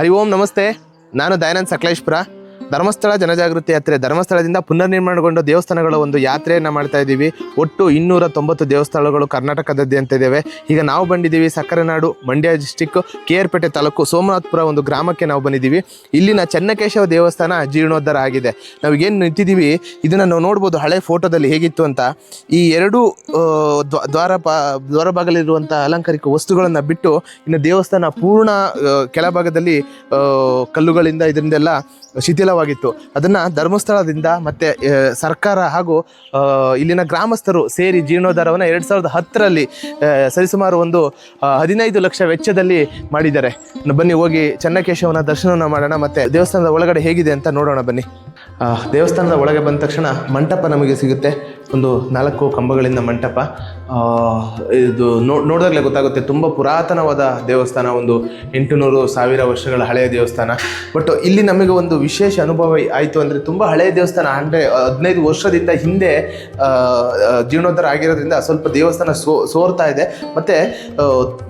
ಹರಿ ಓಂ ನಮಸ್ತೆ. ನಾನು ದಯಾನಂದ್ ಸಕಲೇಶ್ಪುರ. ಧರ್ಮಸ್ಥಳ ಜನಜಾಗೃತಿ ಯಾತ್ರೆ. ಧರ್ಮಸ್ಥಳದಿಂದ ಪುನರ್ ನಿರ್ಮಾಣಗೊಂಡ ದೇವಸ್ಥಾನಗಳ ಒಂದು ಯಾತ್ರೆಯನ್ನು ಮಾಡ್ತಾ ಇದ್ದೀವಿ. ಒಟ್ಟು ಇನ್ನೂರ ತೊಂಬತ್ತು ದೇವಸ್ಥಾನಗಳು ಅಂತ ಇದ್ದಾವೆ. ಈಗ ನಾವು ಬಂದಿದ್ದೀವಿ ಸಕ್ಕರೆ ನಾಡು Mandya district K R Pete taluk, Somanathpur ಒಂದು ಗ್ರಾಮಕ್ಕೆ ನಾವು ಬಂದಿದ್ದೀವಿ. ಇಲ್ಲಿನ ಚೆನ್ನಕೇಶವ ದೇವಸ್ಥಾನ ಜೀರ್ಣೋದ್ಧಾರ ಆಗಿದೆ. ನಾವು ಏನು ನಿಂತಿದ್ದೀವಿ? ಇದನ್ನು ನಾವು ನೋಡ್ಬೋದು ಹಳೆ ಫೋಟೋದಲ್ಲಿ ಹೇಗಿತ್ತು ಅಂತ. ಈ ಎರಡು ದ್ವ- ದ್ವಾರ ಪ, ದ್ವಾರ ಭಾಗದಲ್ಲಿರುವಂಥ ಅಲಂಕಾರಿಕ ವಸ್ತುಗಳನ್ನು ಬಿಟ್ಟು ಇನ್ನು ದೇವಸ್ಥಾನ ಪೂರ್ಣ ಕೆಳಭಾಗದಲ್ಲಿ ಕಲ್ಲುಗಳಿಂದ ಇದರಿಂದೆಲ್ಲ ಶಿಥಿಲವಾಗಿತ್ತು ಅದನ್ನು ಧರ್ಮಸ್ಥಳದಿಂದ ಮತ್ತೆ ಸರ್ಕಾರ ಹಾಗೂ ಇಲ್ಲಿನ ಗ್ರಾಮಸ್ಥರು ಸೇರಿ ಜೀರ್ಣೋದ್ಧಾರವನ್ನು ಎರಡು ಸಾವಿರದ ಹತ್ತರಲ್ಲಿ ಸರಿಸುಮಾರು ಒಂದು ಹದಿನೈದು ಲಕ್ಷ ವೆಚ್ಚದಲ್ಲಿ ಮಾಡಿದ್ದಾರೆ. ಬನ್ನಿ, ಹೋಗಿ ಚೆನ್ನಕೇಶವನ ದರ್ಶನವನ್ನು ಮಾಡೋಣ ಮತ್ತೆ ದೇವಸ್ಥಾನದ ಒಳಗಡೆ ಹೇಗಿದೆ ಅಂತ ನೋಡೋಣ ಬನ್ನಿ. ದೇವಸ್ಥಾನದ ಒಳಗೆ ಬಂದ ತಕ್ಷಣ ಮಂಟಪ ನಮಗೆ ಸಿಗುತ್ತೆ. ಒಂದು ನಾಲ್ಕು ಕಂಬಗಳಿಂದ ಮಂಟಪ. ಇದು ನೋ- ನೋಡಿದಾಗಲೇ ಗೊತ್ತಾಗುತ್ತೆ, ತುಂಬ ಪುರಾತನವಾದ ದೇವಸ್ಥಾನ, ಒಂದು ಎಂಟುನೂರು ಸಾವಿರ ವರ್ಷಗಳ ಹಳೆಯ ದೇವಸ್ಥಾನ. ಬಟ್ ಇಲ್ಲಿ ನಮಗೆ ಒಂದು ವಿಶೇಷ ಅನುಭವ ಆಯಿತು ಅಂದರೆ ತುಂಬ ಹಳೆಯ ದೇವಸ್ಥಾನ, ಅಂದರೆ ಹದಿನೈದು ವರ್ಷದಿಂದ ಹಿಂದೆ ಜೀರ್ಣೋದ್ಧಾರ ಆಗಿರೋದ್ರಿಂದ ಸ್ವಲ್ಪ ದೇವಸ್ಥಾನ ಸೋ, ಸೋರ್ತಾ ಇದೆ. ಮತ್ತು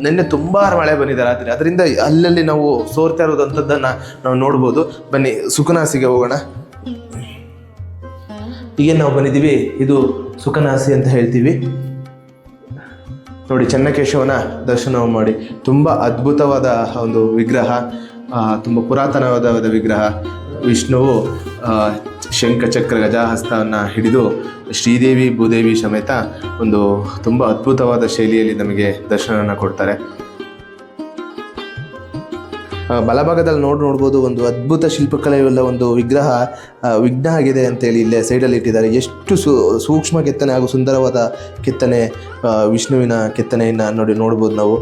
ನಿನ್ನೆ ತುಂಬ ಮಳೆ ಬಂದಿದೆ ರಾತ್ರಿ. ಅದರಿಂದ ಅಲ್ಲಲ್ಲಿ ನಾವು ಸೋರ್ತಾ ಇರೋದಂಥದ್ದನ್ನು ನಾವು ನೋಡ್ಬೋದು. ಬನ್ನಿ ಸುಖನಾಸಿಗೆ ಹೋಗೋಣ. ಈಗ ನಾವು ಬಂದಿದ್ದೀವಿ. ಇದು ಸುಖನಾಸಿ ಅಂತ ಹೇಳ್ತೀವಿ. ನೋಡಿ, ಚೆನ್ನಕೇಶವನ ದರ್ಶನ ಮಾಡಿ. ತುಂಬ ಅದ್ಭುತವಾದ ಒಂದು ವಿಗ್ರಹ ತುಂಬ ಪುರಾತನವಾದ ವಿಗ್ರಹ. ವಿಷ್ಣುವು ಶಂಖಚಕ್ರ ಶಂಖ ಚಕ್ರ ಗಜಾಹಸ್ತವನ್ನು ಹಿಡಿದು ಶ್ರೀದೇವಿ, ಭೂದೇವಿ ಸಮೇತ ಒಂದು ತುಂಬ ಅದ್ಭುತವಾದ ಶೈಲಿಯಲ್ಲಿ ನಮಗೆ ದರ್ಶನವನ್ನು ಕೊಡ್ತಾರೆ. ಬಲಭಾಗದಲ್ಲಿ ನೋಡಿ ನೋಡ್ಬೋದು, ಒಂದು ಅದ್ಭುತ ಶಿಲ್ಪಕಲೆಯುಳ್ಳ ಒಂದು ವಿಗ್ರಹ ವಿಘ್ನ ಆಗಿದೆ ಅಂತೇಳಿ ಇಲ್ಲೇ ಸೈಡಲ್ಲಿ ಇಟ್ಟಿದ್ದಾರೆ. ಎಷ್ಟು ಸೂ, ಸೂಕ್ಷ್ಮ ಕೆತ್ತನೆ ಹಾಗೂ ಸುಂದರವಾದ ಕೆತ್ತನೆ ವಿಷ್ಣುವಿನ ಕೆತ್ತನೆಯನ್ನು ನೋಡಿ ನೋಡ್ಬೋದು ನಾವು.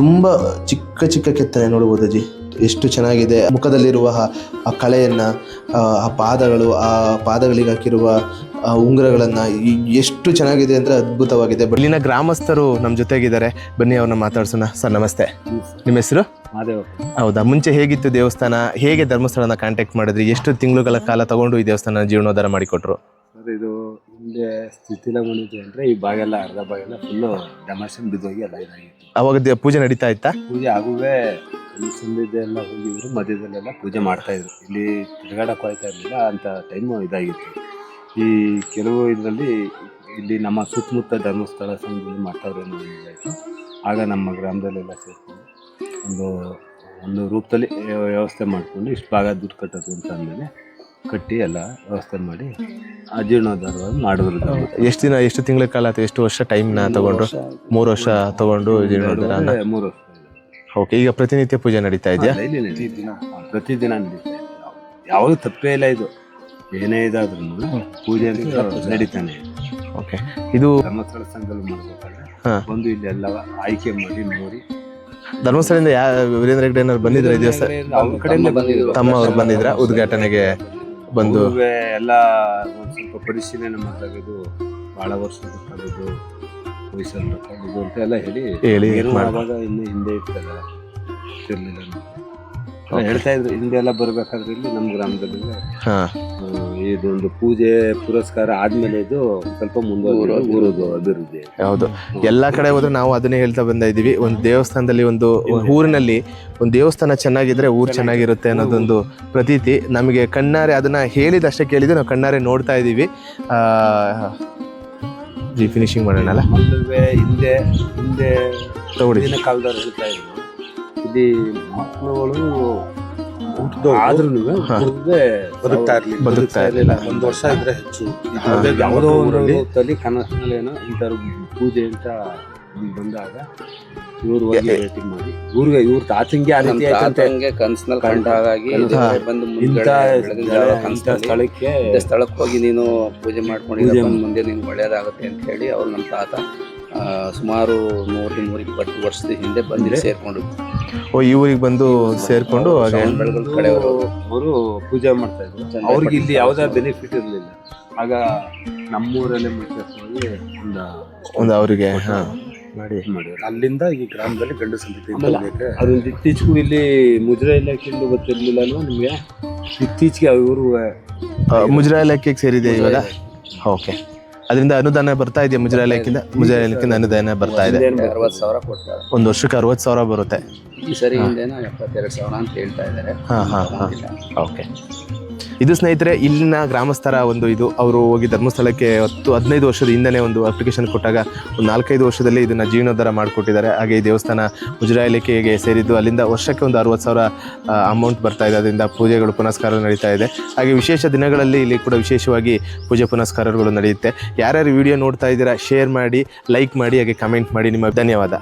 ತುಂಬ ಚಿಕ್ಕ ಚಿಕ್ಕ ಕೆತ್ತನೆ ನೋಡ್ಬೋದು ಅಜ್ಜಿ. ಎಷ್ಟು ಚೆನ್ನಾಗಿದೆ. ಮುಖದಲ್ಲಿರುವ ಆ- ಕಳೆಯನ್ನು ಆ ಪಾದಗಳು ಆ ಪಾದಗಳಿಗೆ ಹಾಕಿರುವ ಆ ಉಂಗುರಗಳನ್ನು ಎಷ್ಟು ಚೆನ್ನಾಗಿದೆ ಅಂದರೆ ಅದ್ಭುತವಾಗಿದೆ. ಇಲ್ಲಿನ ಗ್ರಾಮಸ್ಥರು ನಮ್ಮ ಜೊತೆಗಿದ್ದಾರೆ. ಬನ್ನಿ ಅವ್ರನ್ನ ಮಾತಾಡ್ಸೋಣ. ಸರ್ ನಮಸ್ತೆ. ನಿಮ್ಮ ಹೆಸರು? ಮಾದೇವ ಹೌದಾ? ಮುಂಚೆ ಹೇಗಿತ್ತು ದೇವಸ್ಥಾನ? ಹೇಗೆ ಧರ್ಮಸ್ಥಳನ ಕಾಂಟ್ಯಾಕ್ಟ್ ಮಾಡಿದ್ರಿ? ಎಷ್ಟು ತಿಂಗಳುಗಳ ಕಾಲ ತಗೊಂಡು ಈ ದೇವಸ್ಥಾನ ಜೀರ್ಣೋದ್ಧಾರ ಮಾಡಿಕೊಟ್ರು? ಸರ್ ಇದು ಹಿಂದೆ ಸ್ಥಿತಿನ ಬಂದಿದೆ ಅಂದ್ರೆ ಈ ಭಾಗೆಲ್ಲ ಅರ್ಧ ಭಾಗೆಲ್ಲ ಫುಲ್ಲು ಡೆಮಾಷನ್ ಬಿದ್ದೋಗಿ ಎಲ್ಲ ಇದಾಗಿತ್ತು. ಅವಾಗ ಪೂಜೆ ನಡೀತಾ ಇತ್ತಾ? ಪೂಜೆ ಆಗುವೆ ಇಲ್ಲಿ ಎಲ್ಲ ಹೋಗಿದ್ರು ಮಧ್ಯದಲ್ಲೆಲ್ಲ ಪೂಜೆ ಮಾಡ್ತಾ ಇದ್ರು. ಇಲ್ಲಿ ತಿರುಗಾಡಕ್ಕೆ ಹೋಗ್ತಾ ಇರಲಿಲ್ಲ ಅಂತ ಟೈಮು ಇದಾಗಿತ್ತು. ಈ ಕೆಲವು ಇದರಲ್ಲಿ ಇಲ್ಲಿ ನಮ್ಮ ಸುತ್ತಮುತ್ತ ಧರ್ಮಸ್ಥಳ ಸಂಘದಲ್ಲಿ ಮಾಡ್ತಾವ್ರೆ ಅನ್ನೋ ಇದಾಯಿತು. ಆಗ ನಮ್ಮ ಗ್ರಾಮದಲ್ಲೆಲ್ಲ ಸೇರಿಕೊಂಡು ಒಂದು ಒಂದು ರೂಪದಲ್ಲಿ ವ್ಯವಸ್ಥೆ ಮಾಡಿಕೊಂಡು ಇಷ್ಟು ಭಾಗ ದುಡ್ಡು ಕಟ್ಟೋದು ಅಂತ ಅಂದಮೇಲೆ ಕಟ್ಟಿ ಎಲ್ಲ ವ್ಯವಸ್ಥೆ ಮಾಡಿ ಅಜೀರ್ಣೋದ್ಧಾರವನ್ನು ಮಾಡಿದ್ರು. ಎಷ್ಟು ದಿನ ಎಷ್ಟು ತಿಂಗಳ ಕಾಲ ಅಥವಾ ಎಷ್ಟು ವರ್ಷ ಟೈಮ್ನ ತಗೊಂಡ್ರು? ಮೂರು ವರ್ಷ ತಗೊಂಡು ಜೀರ್ಣೋದ್ಧಾರ ಮೂರು ವರ್ಷ. ಓಕೆ ಈಗ ಪ್ರತಿನಿತ್ಯ ಪೂಜೆ ನಡೀತಾ ಇದೆಯಾ? ಪ್ರತಿದಿನ ಪ್ರತಿದಿನ ನಡೀತಾ ಇದೆ. ಯಾವಾಗ ತಪ್ಪೇ ಇಲ್ಲ ಇದು. ಏನೇ ಇದಾದ್ರೂ ಪೂಜೆ ಅಂತ ನಡೀತಾನೆ ಇದೆ. ಓಕೆ ಇದು ಧರ್ಮಸ್ಥಳ ಸಂಘದಲ್ಲಿ ಮಾಡ್ಬೇಕಾದ್ರೆ ಹಾ. ಬಂದು ಇಲ್ಲಿ ಎಲ್ಲ ಆಯ್ಕೆ ಮಾಡಿ ನೋಡಿ. ಧರ್ಮಸ್ಥಳದಿಂದ ಯಾ ವೀರೇಂದ್ರ ಹೆಗ್ಡೆ ಏನಾದ್ರು ಬಂದಿದ್ರ ಈ ದಿವಸ? ಅವ್ರ ಕಡೆಯಿಂದ ಬಂದಿದ್ರು ತಮ್ಮ ಅವ್ರು ಬಂದಿದ್ರ? ಉದ್ಘಾಟನೆಗೆ ಬಂದು? ಎಲ್ಲ ಒಂದ್ ಸ್ವಲ್ಪ ಪರಿಶೀಲನೆ ಮಾಡಿದ್ರು ಬಹಳ ವರ್ಷ ಬೇಕಾದದ್ದು ವಯಸ್ಸಲ್ಲಿ ಬೇಕಾದದ್ದು ಅಂತ ಎಲ್ಲ ಹೇಳಿ ಹೇಳಿ ಏನು ಮಾಡ್- ಆವಾಗ ಇನ್ನು ಹಿಂದೆ ಇರ್ತಲ್ಲ ಇರ್ಲಿಲ್ಲ ಹೇಳ್ತಾ ಇದ್ರು ಹಿಂದೆ ಎಲ್ಲ ಬರ್ಬೇಕಾದ್ರೆ ಇಲ್ಲಿ ನಮ್ಮ ಗ್ರಾಮದಲ್ಲಿ ಹಾ. ಆ, ಇದೊಂದು ಪೂಜೆ ಪುರಸ್ಕಾರ ಆದ್ಮೇಲೆ ಇದು ಸ್ವಲ್ಪ ಮುಂದುವರೆದು ಊರೋದು ಅಭಿವೃದ್ಧಿ. ಹೌದು. ಎಲ್ಲಾ ಕಡೆ ಹೋದ್ರೆ ನಾವು ಅದನ್ನೇ ಹೇಳ್ತಾ ಬಂದ ಇದೀವಿ ಒಂದು ದೇವಸ್ಥಾನದಲ್ಲಿ ಒಂದು ಊರಿನಲ್ಲಿ ಒಂದು ದೇವಸ್ಥಾನ ಚೆನ್ನಾಗಿದ್ರೆ ಊರು ಚೆನ್ನಾಗಿರುತ್ತೆ ಅನ್ನೋದೊಂದು ಪ್ರತೀತಿ. ನಮಗೆ ಕಣ್ಣಾರೆ ಅದನ್ನ ಹೇಳಿದಷ್ಟೇ ಕೇಳಿದ್ರೆ ನಾವು ಕಣ್ಣಾರೆ ನೋಡ್ತಾ ಇದ್ದೀವಿ. ಆ ಜಿ ಫಿನಿಶಿಂಗ್ ಮಾಡೋಣಲ್ಲ ಹಿಂದೆ ಹಿಂದೆ ತಗೊಳ್ಳಿ. ಹಿಂದಿನ ಕಾಲದವ್ರು ಹೇಳ್ತಾ ಇದ್ರು. ಇಲ್ಲಿ ಮಕ್ಕಳುಗಳು ಆದ್ರೂ ಬದುಕ್ತಾ ಇರ್ಲಿಲ್ಲ. ಬದುಕ್ತಾ ಇರಲಿಲ್ಲ. ಒಂದು ವರ್ಷ ಇದ್ರೆ ಹೆಚ್ಚು. ಯಾವುದೋ ಒಂದು ತಲೆ ಕನಸಿನಲ್ಲೇನೋ ಈ ಥರ ಪೂಜೆ ಅಂತ ಬಂದಾಗ ಇವ್ರು ಹೋಗಿ ರೇಟಿಂಗ್ ಮಾಡಿ. ಇವ್ರಿಗೆ ಇವ್ರ ತಾತಂಗೆ ಆ ರೀತಿ ಆಯ್ತಂತೆ. ತಾತಂಗೆ ಕನ್ಸ್ನಲ್ಲಿ ಕಂಡ ಹಾಗಾಗಿ ಬಂದು ಇಂಥ ಇಂಥ ಸ್ಥಳಕ್ಕೆ ಇಂಥ ಸ್ಥಳಕ್ಕೆ ಹೋಗಿ ನೀನು ಪೂಜೆ ಮಾಡ್ಕೊಂಡು ಮುಂದೆ ನೀನು ಒಳ್ಳೇದಾಗುತ್ತೆ ಅಂತ ಹೇಳಿ ಅವ್ರು ನಮ್ಮ ತಾತ ಸುಮಾರು ನೂರ ನೂರ ಇಪ್ಪತ್ತು ವರ್ಷದ ಹಿಂದೆ ಬಂದು ಇಲ್ಲಿ ಸೇರ್ಕೊಂಡು ಓ ಈ ಊರಿಗೆ ಬಂದು ಸೇರ್ಕೊಂಡು ಹಾಗೆ ಅವರು ಪೂಜೆ ಮಾಡ್ತಾ ಇದ್ರು. ಅವ್ರಿಗೆ ಇಲ್ಲಿ ಯಾವುದೇ ಬೆನಿಫಿಟ್ ಇರಲಿಲ್ಲ. ಆಗ ನಮ್ಮೂರಲ್ಲೇ ಮುಖ್ಯವಾಗಿ ಒಂದು ಒಂದು ಅವರಿಗೆ ಹಾ. ಮಾಡಿ ಮಾಡಿದ್ರು ಅಲ್ಲಿಂದ ಈ ಗ್ರಾಮದಲ್ಲಿ ಗಂಡು ಸಂತತಿ ಅದೊಂದು ಇತ್ತೀಚೆಗೂ ಇಲ್ಲಿ ಮುಜರಾ ಇಲಾಖೆಯಿಂದ ಗೊತ್ತಿರ್ಲಿಲ್ಲ ಅಲ್ವಾ ನಿಮಗೆ? ಇತ್ತೀಚೆಗೆ ಇವರು ಆ, ಮುಜರಾಯಿ ಇಲಾಖೆಗೆ ಸೇರಿದೆ ಇವಾಗ? ಓಕೆ. ಅದರಿಂದ ಅನುದಾನ ಬರ್ತಾ ಇದೆಯಾ ಮುಜರಾಯಿ ಇಲಾಖೆಯಿಂದ? ಮುಜರಾಯಿ ಇಲಾಖೆಯಿಂದ ಅನುದಾನ ಬರ್ತಾ ಇದೆ. ಅರವತ್ತು ಸಾವಿರ ಕೊಡ್ತಾರೆ. ಒಂದು ವರ್ಷಕ್ಕೆ ಅರವತ್ತು ಸಾವಿರ ಬರುತ್ತೆ. ಈ ಸರಿ ಹಿಂದೆನೋ ಎಪ್ಪತ್ತೆರಡು ಸಾವಿರ ಅಂತ ಹೇಳ್ತಾ ಇದ್ದಾರೆ. ಹಾಂ ಹಾಂ ಹಾಂ. ಓಕೆ. ಇದು ಸ್ನೇಹಿತರೆ, ಇಲ್ಲಿನ ಗ್ರಾಮಸ್ಥರ ಒಂದು ಇದು. ಅವರು ಹೋಗಿ ಧರ್ಮಸ್ಥಳಕ್ಕೆ ಹತ್ತು, ಹದಿನೈದು ವರ್ಷದ ಹಿಂದೆನೇ ಒಂದು ಅಪ್ಲಿಕೇಶನ್ ಕೊಟ್ಟಾಗ ಒಂದು ನಾಲ್ಕೈದು ವರ್ಷದಲ್ಲಿ ಇದನ್ನು ಜೀರ್ಣೋದ್ಧಾರ ಮಾಡಿಕೊಟ್ಟಿದ್ದಾರೆ. ಹಾಗೆ ಈ ದೇವಸ್ಥಾನ ಮುಜರಾಯಿ ಇಲಾಖೆಗೆ ಸೇರಿದ್ದು, ಅಲ್ಲಿಂದ ವರ್ಷಕ್ಕೆ ಒಂದು ಅರವತ್ತು ಸಾವಿರ ಅಮೌಂಟ್ ಬರ್ತಾ ಇದೆ. ಅದರಿಂದ ಪೂಜೆಗಳು, ಪುನಸ್ಕಾರ ನಡೀತಾ ಇದೆ. ಹಾಗೆ ವಿಶೇಷ ದಿನಗಳಲ್ಲಿ ಇಲ್ಲಿ ಕೂಡ ವಿಶೇಷವಾಗಿ ಪೂಜೆ, ಪುನಸ್ಕಾರಗಳು ನಡೆಯುತ್ತೆ. ಯಾರ್ಯಾರು ವಿಡಿಯೋ ನೋಡ್ತಾ ಇದ್ದೀರಾ ಶೇರ್ ಮಾಡಿ ಲೈಕ್ ಮಾಡಿ, ಹಾಗೆ ಕಮೆಂಟ್ ಮಾಡಿ. ನಿಮ್ಮ ಧನ್ಯವಾದ.